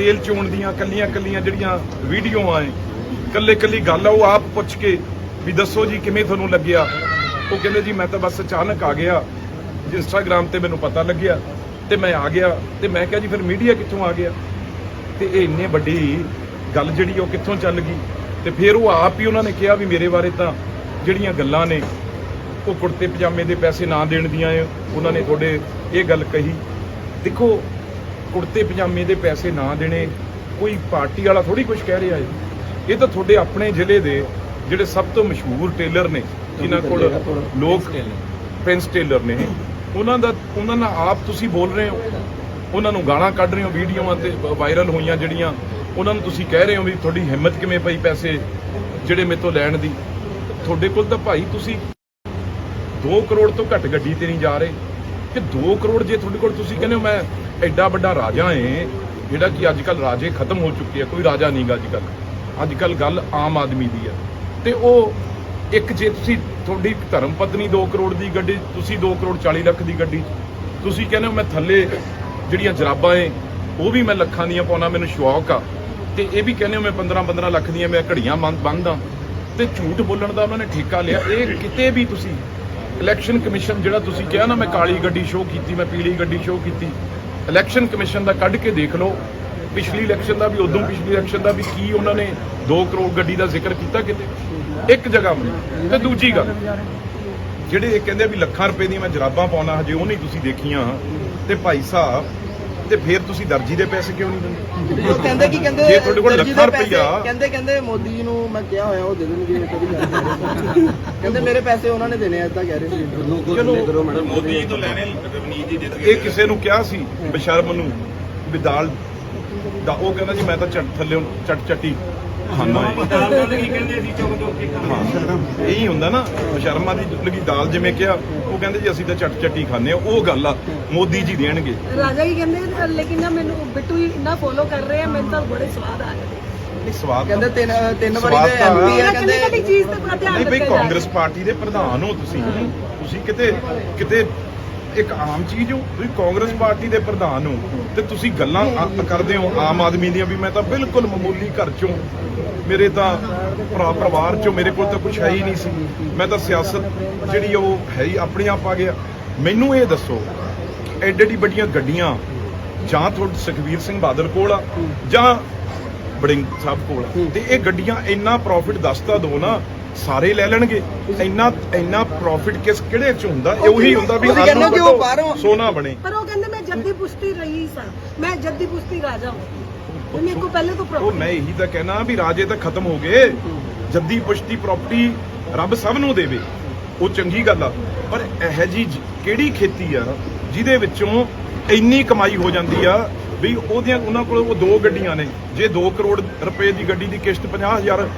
ਤੇਲ ਚੋਣ ਦੀਆਂ ਕੱਲੀਆਂ ਕੱਲੀਆਂ ਜਿਹੜੀਆਂ ਵੀਡੀਓਆਂ ਐ ਕੱਲੇ ਕੱਲੀ ਗੱਲ ਆ, ਉਹ ਆਪ ਪੁੱਛ ਕੇ ਵੀ ਦੱਸੋ ਜੀ ਕਿਵੇਂ ਤੁਹਾਨੂੰ ਲੱਗਿਆ? ਉਹ ਕਹਿੰਦੇ ਜੀ ਮੈਂ ਤਾਂ ਬਸ ਅਚਾਨਕ ਆ ਗਿਆ ਇੰਸਟਾਗ੍ਰam ਤੇ ਮੈਨੂੰ ਪਤਾ ਲੱਗਿਆ ਤੇ ਮੈਂ ਆ ਗਿਆ ਤੇ ਮੈਂ ਕਿਹਾ ਜੀ ਫਿਰ ਮੀਡੀਆ ਕਿੱਥੋਂ ਆ ਗਿਆ? ਤੇ ਇਹ ਇੰਨੇ ਵੱਡੀ ਗੱਲ ਜਿਹੜੀ ਉਹ ਕਿੱਥੋਂ ਚੱਲ ਗਈ? ਤੇ ਫਿਰ ਉਹ ਆਪ ਹੀ ਉਹਨਾਂ ਨੇ ਕਿਹਾ ਵੀ ਮੇਰੇ ਬਾਰੇ ਤਾਂ ਜਿਹੜੀਆਂ ਗੱਲਾਂ ਨੇ, ਉਹ ਕੁੜਤੇ ਪਜਾਮੇ ਦੇ ਪੈਸੇ ਨਾ ਦੇਣ ਦੀਆਂ ਏ ਉਹਨਾਂ ਨੇ ਤੁਹਾਡੇ ਇਹ ਗੱਲ ਕਹੀ। ਦੇਖੋ ਕੁੜਤੇ ਪਜਾਮੇ ਦੇ ਪੈਸੇ ਨਾ ਦੇਣੇ ਕੋਈ ਪਾਰਟੀ ਵਾਲਾ ਥੋੜੀ ਕੁਝ ਕਹਿ ਰਿਹਾ ਏ ਇਹ ਤਾਂ ਤੁਹਾਡੇ ਆਪਣੇ ਜ਼ਿਲ੍ਹੇ ਦੇ ਜਿਹੜੇ ਸਭ ਤੋਂ ਮਸ਼ਹੂਰ ਟੇਲਰ ਨੇ ਜਿਨ੍ਹਾਂ ਕੋਲ ਲੋਕ ਪ੍ਰਿੰਸ ਟੇਲਰ ਨੇ। ਉਹਨਾਂ ਦਾ ਉਹਨਾਂ ਨਾਲ ਆਪ ਤੁਸੀਂ ਬੋਲ ਰਹੇ ਹੋ ਉਹਨਾਂ ਨੂੰ ਗਾਲਾਂ ਕੱਢ ਰਹੇ ਹੋ ਵੀਡੀਓਆਂ ਤੇ ਵਾਇਰਲ ਹੋਈਆਂ ਜਿਹੜੀਆਂ। ਉਹਨਾਂ ਨੂੰ ਤੁਸੀਂ ਕਹਿ ਰਹੇ ਹੋ ਵੀ ਤੁਹਾਡੀ ਹਿੰਮਤ ਕਿਵੇਂ ਪਈ ਪੈਸੇ ਜਿਹੜੇ ਮੇਰੇ ਤੋਂ ਲੈਣ ਦੀ। ਤੁਹਾਡੇ ਕੋਲ ਤਾਂ ਭਾਈ ਤੁਸੀਂ 2 ਕਰੋੜ ਤੋਂ ਘੱਟ ਗੱਡੀ ਤੇ ਨਹੀਂ ਜਾ ਰਹੇ। ਕਿ 2 ਕਰੋੜ ਜੇ ਤੁਹਾਡੇ ਕੋਲ ਤੁਸੀਂ ਕਹਿੰਦੇ ਹੋ ਮੈਂ ਐਡਾ ਵੱਡਾ ਰਾਜਾ ਏ, ਜਿਹੜਾ ਕਿ ਅੱਜ ਕੱਲ ਰਾਜੇ ਖਤਮ ਹੋ ਚੁੱਕੇ ਆ, ਕੋਈ ਰਾਜਾ ਨਹੀਂਗਾ ਅੱਜ ਕੱਲ ਅੱਜ ਕੱਲ ਗੱਲ ਆਮ ਆਦਮੀ ਦੀ ਆ। ਤੇ ਉਹ ਇੱਕ ਜੇ ਤੁਸੀਂ ਤੁਹਾਡੀ ਧਰਮ ਪਤਨੀ 2 ਕਰੋੜ ਦੀ ਗੱਡੀ, ਤੁਸੀਂ 2 ਕਰੋੜ 40 ਲੱਖ ਦੀ ਗੱਡੀ, ਤੁਸੀਂ ਕਹਿੰਦੇ ਹੋ ਮੈਂ ਥੱਲੇ ਜਿਹੜੀਆਂ ਜਰਾਬਾਂ ਏ, ਉਹ ਵੀ ਮੈਂ ਲੱਖਾਂ ਦੀਆਂ ਪਾਉਣਾ ਮੈਨੂੰ ਸ਼ੌਕ ਆ। ਤੇ ਇਹ ਵੀ ਕਹਿੰਦੇ ਹੋ ਮੈਂ 15 15 ਲੱਖ ਦੀਆਂ ਮੈਂ ਘੜੀਆਂ ਬੰਨਦਾ। ਤੇ ਝੂਠ ਬੋਲਣ ਦਾ ਉਹਨਾਂ ਨੇ ਠੇਕਾ ਲਿਆ। ਇਹ ਕਿਤੇ ਵੀ ਤੁਸੀਂ ਇਲੈਕਸ਼ਨ ਕਮਿਸ਼ਨ ਜਿਹੜਾ ਤੁਸੀਂ ਕਿਹਾ ਨਾ, ਮੈਂ ਕਾਲੀ ਗੱਡੀ ਸ਼ੋਅ ਕੀਤੀ, ਮੈਂ ਪੀਲੀ ਗੱਡੀ ਸ਼ੋਅ ਕੀਤੀ ਇਲੈਕਸ਼ਨ ਕਮਿਸ਼ਨ ਦਾ ਕੱਢ ਕੇ ਦੇਖ ਲਓ। ਪਿਛਲੀ ਇਲੈਕਸ਼ਨ ਦਾ ਵੀ, ਉਦੋਂ ਪਿਛਲੀ ਇਲੈਕਸ਼ਨ ਦਾ ਵੀ ਕੀ ਉਹਨਾਂ ਨੇ 2 ਕਰੋੜ ਗੱਡੀ ਦਾ ਜ਼ਿਕਰ ਕੀਤਾ ਕਿਤੇ? ਇੱਕ ਜਗ੍ਹਾ ਵੀ ਤੇ ਦੂਜੀ ਗੱਲ, ਜਿਹੜੇ ਇਹ ਕਹਿੰਦੇ ਵੀ ਲੱਖਾਂ ਰੁਪਏ ਦੀਆਂ ਮੈਂ ਜਰਾਬਾਂ ਪਾਉਣਾ, ਹਜੇ ਉਹ ਨਹੀਂ ਤੁਸੀਂ ਦੇਖੀਆਂ। ਤੇ ਭਾਈ ਸਾਹਿਬ ਤੇ ਫਿਰ ਤੁਸੀਂ ਦਰਜੀ ਦੇ ਪੈਸੇ ਕਿਉਂ ਨਹੀਂ ਦਿੰਦੇ? ਉਹ ਕਹਿੰਦੇ ਕੀ ਕਹਿੰਦੇ ਜੇ ਤੁਹਾਡੇ ਕੋਲ ਲੱਖਾਂ ਦੇ ਰੁਪਈਆ- ਕਹਿੰਦੇ ਕਹਿੰਦੇ ਮੋਦੀ ਜੀ ਨੂੰ ਮੈਂ ਕਿਹਾ ਹੋਇਆ ਉਹ ਦੇ ਦੇਣਗੇ ਕਦੀ। ਕਹਿੰਦੇ ਮੇਰੇ ਪੈਸੇ ਉਹਨਾਂ ਨੇ ਦੇਣੇ ਆ ਇਦਾਂ ਕਹਿ ਰਹੇ ਸੀ। ਚਲੋ ਮੋਦੀ ਜੀ ਤੋਂ ਲੈਣੇ ਰਵਨੀਤ ਜੀ ਜਿੱਤ ਇਹ ਕਿਸੇ ਨੂੰ ਕਿਹਾ ਸੀ ਬਸ਼ਰਮ ਨੂੰ ਵੀ ਦਾਲ ਦਾ ਉਹ ਕਹਿੰਦਾ ਜੀ ਮੈਂ ਤਾਂ ਝੱਟ ਥੱਲੇ ਚੱਟ ਚੱਟੀ ਖਾਣਾ ਹੈ। ਦਾਲ ਗੱਲ ਕੀ ਕਹਿੰਦੇ ਸੀ ਚੁੱਕ ਚੁੱਕ ਕੇ ਹਾਂ ਇਹੀ ਹੁੰਦਾ ਨਾ ਬਸ਼ਰਮਾ ਦੀ ਲੱਗੀ ਦਾਲ ਜਿਵੇਂ ਕਿਹਾ ਉਹ ਕਹਿੰਦੇ ਜੀ ਅਸੀਂ ਤਾਂ ਚੱਟ ਚੱਟੀ ਖਾਂਦੇ ਆ ਉਹ ਗੱਲ ਆ ਮੋਦੀ ਜੀ ਦੇਣਗੇ। ਰਾਜਾ ਕੀ ਕਹਿੰਦੇ ਲੇਕਿਨ ਨਾ ਮੈਨੂੰ ਬਿੱਟੂ ਜੀ ਇੰਨਾ ਫੋਲੋ ਕਰ ਰਹੇ ਆ ਮੈਨੂੰ ਤਾਂ ਬੜੇ ਸਵਾਦ ਆ ਰਹੇ ਨਹੀਂ ਸਵਾਦ ਕਹਿੰਦੇ ਤਿੰਨ ਤਿੰਨ ਵਾਰੀ ਦੇ ਐਮਪੀ ਆ ਕਹਿੰਦੇ ਕਹਿੰਦੇ ਚੀਜ਼ ਤੇ ਬੜਾ ਧਿਆਨ ਨਹੀਂ ਬਈ ਕਾਂਗਰਸ ਪਾਰਟੀ ਦੇ ਪ੍ਰਧਾਨ ਹੋ ਤੁਸੀਂ। ਤੁਸੀਂ ਕਿਤੇ ਕਿਤੇ ਇੱਕ ਆਮ ਚੀਜ਼ ਹੋ, ਤੁਸੀਂ ਕਾਂਗਰਸ ਪਾਰਟੀ ਦੇ ਪ੍ਰਧਾਨ ਹੋ ਤੇ ਤੁਸੀਂ ਗੱਲਾਂ ਆ- ਕਰਦੇ ਹੋ ਆਮ ਆਦਮੀ ਦੀਆਂ ਵੀ ਮੈਂ ਤਾਂ ਬਿਲਕੁਲ ਮਾਮੂਲੀ ਘਰ ਚੋਂ, ਮੇਰੇ ਤਾਂ ਭਰਾ ਪਰਿਵਾਰ ਚੋਂ ਮੇਰੇ ਕੋਲ ਤਾਂ ਕੁਝ ਹੈ ਹੀ ਨਹੀਂ ਸੀ ਮੈਂ ਤਾਂ ਸਿਆਸਤ ਜਿਹੜੀ ਉਹ ਹੈ ਹੀ ਆਪਣੇ ਆਪ ਆ ਗਿਆ ਮੈਨੂੰ ਇਹ ਦੱਸੋ, ਐਡੀ ਵੱਡੀਆਂ ਗੱਡੀਆਂ, ਜਾਂ ਤੁਹਾਡੇ ਸੁਖਵੀਰ ਸਿੰਘ ਬਾਦਲ ਕੋਲ ਆ, ਜਾਂ ਬੜਿੰਗ ਸਾਹਿਬ ਕੋਲ ਆ। ਤੇ ਇਹ ਗੱਡੀਆਂ ਇੰਨਾ ਪ੍ਰੋਫਿਟ ਦੱਸਦਾ ਦੋ ਨਾ ਸਾਰੇ ਲੈ ਲੈਣਗੇ। ਇੰਨਾ ਇੰਨਾ ਪ੍ਰੋਫਿਟ ਕਿਸ ਕਿਹੜੇ ਚ ਹੁੰਦਾ? ਇਹ ਉਹੀ ਹੁੰਦਾ ਵੀ ਤੁਸੀਂ ਕਹਿੰਦੇ ਹੋ ਆਲੂ ਕਿ ਉਹ ਕੱਟੋ, ਬਾਹਰੋਂ- ਸੋਨਾ ਬਣੇ। ਪਰ ਉਹ ਕਹਿੰਦੇ ਮੈਂ ਜੱਦੀ ਪੁਸ਼ਤੀ ਰਹੀ ਸਾਂ। ਮੈਂ ਜੱਦੀ ਪੁਸ਼ਤੀ ਰਾਜਾ ਹਾਂ। ਮੇਰੇ ਕੋ ਪਹਿਲੇ ਤੋਂ ਉਹ ਪ੍ਰੋਪਰ ਮੈਂ ਇਹੀ ਤਾਂ ਕਹਿਣਾ ਵੀ ਰਾਜੇ ਤਾਂ ਖਤਮ ਹੋ ਗਏ। ਜੱਦੀ ਪੁਸ਼ਤੀ ਪ੍ਰਾਪਰਟੀ ਰੱਬ ਸਭ ਨੂੰ ਦੇਵੇ। ਉਹ ਚੰਗੀ ਗੱਲ ਆ। ਪਰ ਇਹ ਜੀ ਕਿਹੜੀ ਖੇਤੀ ਆ ਜਿਹਦੇ ਵਿੱਚੋਂ ਇੰਨੀ ਕਮਾਈ ਹੋ ਜਾਂਦੀ ਆ ਵੀ ਉਹਦੀਆਂ ਉਹਨਾਂ ਕੋਲ ਉਹ ਦੋ ਗੱਡੀਆਂ ਨੇ। ਜੇ 2 ਕਰੋੜ ਰੁਪਏ ਦੀ ਗੱਡੀ ਦੀ ਕਿਸ਼ਤ 50000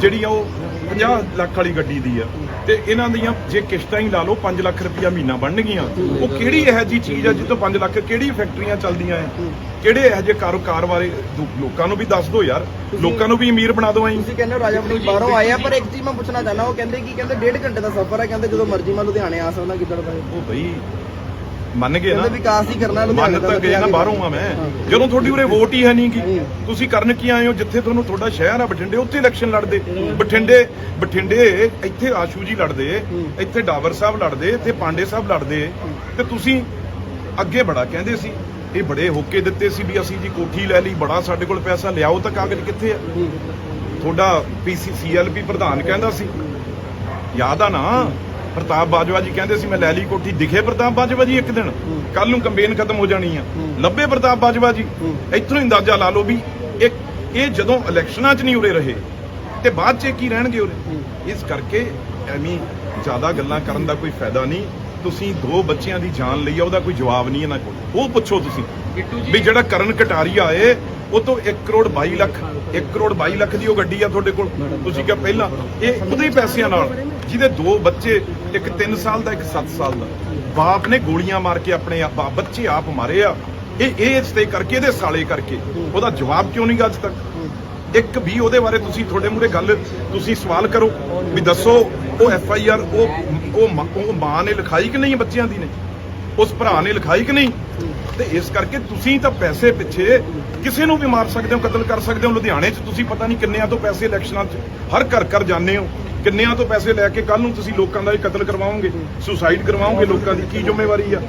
ਜਿਹੜੀ ਆ ਉਹ 50 ਲੱਖ ਵਾਲੀ ਗੱਡੀ ਦੀ ਆ। ਤੇ ਇਹਨਾਂ ਦੀਆਂ ਜੇ ਕਿਸ਼ਤਾਂ ਹੀ ਲਾ ਲਓ 5 ਲੱਖ ਰੁਪਇਆ ਮਹੀਨਾ ਬਣਨਗੀਆਂ। ਉਹ ਕਿਹੜੀ ਇਹੋ ਜੀ ਚੀਜ਼ ਆ ਜਿੱਤੋਂ 5 ਲੱਖ ਕਿਹੜੀ ਫੈਕਟਰੀਆਂ ਚੱਲਦੀਆਂ ਆ ਕਿਹੜੇ ਇਹੋ ਜਿਹੇ ਕਾਰੋਬਾਰ ਬਾਰੇ ਦੂ- ਲੋਕਾਂ ਨੂੰ ਵੀ ਦੱਸ ਦਿਓ ਯਾਰ। ਲੋਕਾਂ ਨੂੰ ਵੀ ਅਮੀਰ ਬਣਾ ਦਿਓ ਐਂ। ਤੁਸੀਂ ਕਹਿੰਦੇ ਹੋ ਰਾਜਾ ਵੜਿੰਗ ਬਾਹਰੋਂ ਆਏ ਆ ਪਰ ਇੱਕ ਚੀਜ਼ ਮੈਂ ਪੁੱਛਣਾ ਚਾਹਨਾ ਉਹ ਕਹਿੰਦੇ ਕੀ ਕਹਿੰਦੇ ਡੇਢ ਘੰਟੇ ਦਾ ਸਫ਼ਰ ਹੈ ਕਹਿੰਦੇ ਜਦੋਂ ਮਰਜ਼ੀ ਮੈਂ ਲੁਧਿਆਣੇ ਆ ਸਕਦਾ ਕਿੱਧਰ ਪਏ ਉਹ ਬਈ ਮੰਨ ਗਏ ਨਾ? ਕਹਿੰਦੇ ਵਿਕਾਸ ਹੀ ਕਰਨਾ ਲੁਧਿਆਣੇ ਮੰਨ ਤਾਂ ਗਏ ਨਾ ਬਾਹਰੋਂ ਆ ਮੈਂ। ਜਦੋਂ ਤੁਹਾਡੀ ਉਰੇ ਵੋਟ ਹੀ ਹੈ ਨਹੀਂ ਗੀ। ਤੁਸੀਂ ਕਰਨ ਕੀ ਆਏ ਹੋ? ਜਿੱਥੇ ਤੁਹਾਨੂੰ ਤੁਹਾਡਾ ਸ਼ਹਿਰ ਆ ਬਠਿੰਡੇ ਉੱਥੇ ਇਲੈਕਸ਼ਨ ਲੜਦੇ। ਬਠਿੰਡੇ ਬਠਿੰਡੇ ਇੱਥੇ ਆਸ਼ੂ ਜੀ ਲੜਦੇ। ਇੱਥੇ ਡਾਵਰ ਸਾਹਿਬ ਲੜਦੇ ਇੱਥੇ ਪਾਂਡੇ ਸਾਹਿਬ ਲੜਦੇ। ਤੇ ਤੁਸੀਂ ਅੱਗੇ ਬੜਾ ਕਹਿੰਦੇ ਸੀ। ਇਹ ਬੜੇ ਹੋਕੇ ਦਿੱਤੇ ਸੀ ਵੀ ਅਸੀਂ ਜੀ ਕੋਠੀ ਲੈ ਲਈ ਬੜਾ ਸਾਡੇ ਕੋਲ ਪੈਸਾ ਲਿਆਓ ਤਾਂ ਕਾਗਜ਼ ਕਿੱਥੇ ਆ। ਤੁਹਾਡਾ ਪੀਸੀਸੀਐਲਪੀ ਪ੍ਰਧਾਨ ਕਹਿੰਦਾ ਸੀ। ਯਾਦ ਆ ਨਾ ਪ੍ਰਤਾਪ ਬਾਜਵਾ ਜੀ ਕਹਿੰਦੇ ਸੀ ਮੈਂ ਲੈ ਲਈ ਕੋਠੀ ਦਿਖੇ ਪ੍ਰਤਾਪ ਬਾਜਵਾ ਜੀ ਇੱਕ ਦਿਨ। ਕੱਲ ਨੂੰ ਕੰਪੇਨ ਖਤਮ ਹੋ ਜਾਣੀ ਆ। ਲੱਭੇ ਪ੍ਰਤਾਪ ਬਾਜਵਾ ਜੀ। ਇੱਥੋਂ ਹੀ ਅੰਦਾਜ਼ਾ ਲਾ ਲਓ ਵੀ ਇੱਕ ਇਹ ਜਦੋਂ ਇਲੈਕਸ਼ਨਾਂ 'ਚ ਨਹੀਂ ਉਰੇ ਰਹੇ ਤੇ ਬਾਅਦ 'ਚ ਕੀ ਰਹਿਣਗੇ ਉਰੇ? ਇਸ ਕਰਕੇ ਐਵੇਂ ਜ਼ਿਆਦਾ ਗੱਲਾਂ ਕਰਨ ਦਾ ਕੋਈ ਫਾਇਦਾ ਨਹੀਂ। ਤੁਸੀਂ ਦੋ ਬੱਚਿਆਂ ਦੀ ਜਾਨ ਲਈ ਆ ਉਹਦਾ ਕੋਈ ਜਵਾਬ ਨਹੀਂ ਇਹਨਾਂ ਕੋਲ। ਉਹ ਪੁੱਛੋ ਤੁਸੀਂ। ਵੀ ਜਿਹੜਾ ਕਰਨ ਕਟਾਰੀਆ ਏ ਉਹ ਤੋਂ 1 ਕਰੋੜ 22 ਲੱਖ 1 ਕਰੋੜ 22 ਲੱਖ ਦੀ ਉਹ ਗੱਡੀ ਆ ਤੁਹਾਡੇ ਕੋਲ। ਤੁਸੀਂ ਕਿਹਾ ਪਹਿਲਾਂ ਇਹ ਉਹਦੇ ਹੀ ਪੈਸਿਆਂ ਨਾਲ ਜਿਹਦੇ ਦੋ ਬੱਚੇ ਇੱਕ 3 ਸਾਲ ਦਾ ਇੱਕ 7 ਸਾਲ ਦਾ। ਬਾਪ ਨੇ ਗੋਲੀਆਂ ਮਾਰ ਕੇ ਆਪਣੇ ਆਪ ਬੱਚੇ ਆਪ ਮਾਰੇ ਆ। ਇਹ ਇਹ ਸਟੇ ਕਰਕੇ ਇਹਦੇ ਸਾਲੇ ਕਰਕੇ। ਉਹਦਾ ਜਵਾਬ ਕਿਉਂ ਨਹੀਂ ਗਾ ਅੱਜ ਤੱਕ? ਇੱਕ ਵੀ ਉਹਦੇ ਬਾਰੇ ਤੁਸੀਂ ਤੁਹਾਡੇ ਮੂਰੇ ਗੱਲ ਤੁਸੀਂ ਸਵਾਲ ਕਰੋ ਵੀ ਦੱਸੋ ਉਹ ਐਫ ਆਈ ਆਰ ਉਹ ਉਹ ਮਾਂ ਨੇ ਲਿਖਾਈ ਕਿ ਨਹੀਂ ਬੱਚਿਆਂ ਦੀ ਨੇ? ਉਸ ਭਰਾ ਨੇ ਲਿਖਾਈ ਕਿ ਨਹੀਂ? ਤੇ ਇਸ ਕਰਕੇ ਤੁਸੀਂ ਤਾਂ ਪੈਸੇ ਪਿੱਛੇ ਕਿਸੇ ਨੂੰ ਵੀ ਮਾਰ ਸਕਦੇ ਹੋ, ਕਤਲ ਕਰ ਸਕਦੇ ਹੋ। ਲੁਧਿਆਣੇ 'ਚ ਤੁਸੀਂ ਪਤਾ ਨਹੀਂ ਕਿੰਨਿਆਂ ਤੋਂ ਪੈਸੇ ਇਲੈਕਸ਼ਨਾਂ 'ਚ ਹਰ ਘਰ ਘਰ ਜਾਂਦੇ ਹੋ। ਕਿੰਨਿਆਂ ਤੋਂ ਪੈਸੇ ਲੈ ਕੇ ਕੱਲ ਨੂੰ ਤੁਸੀਂ ਲੋਕਾਂ ਦਾ ਵੀ ਕਤਲ ਕਰਵਾਓਗੇ? ਸੁਸਾਈਡ ਕਰਵਾਓਗੇ ਲੋਕਾਂ ਦੀ? ਕੀ ਜ਼ਿੰਮੇਵਾਰੀ ਆ?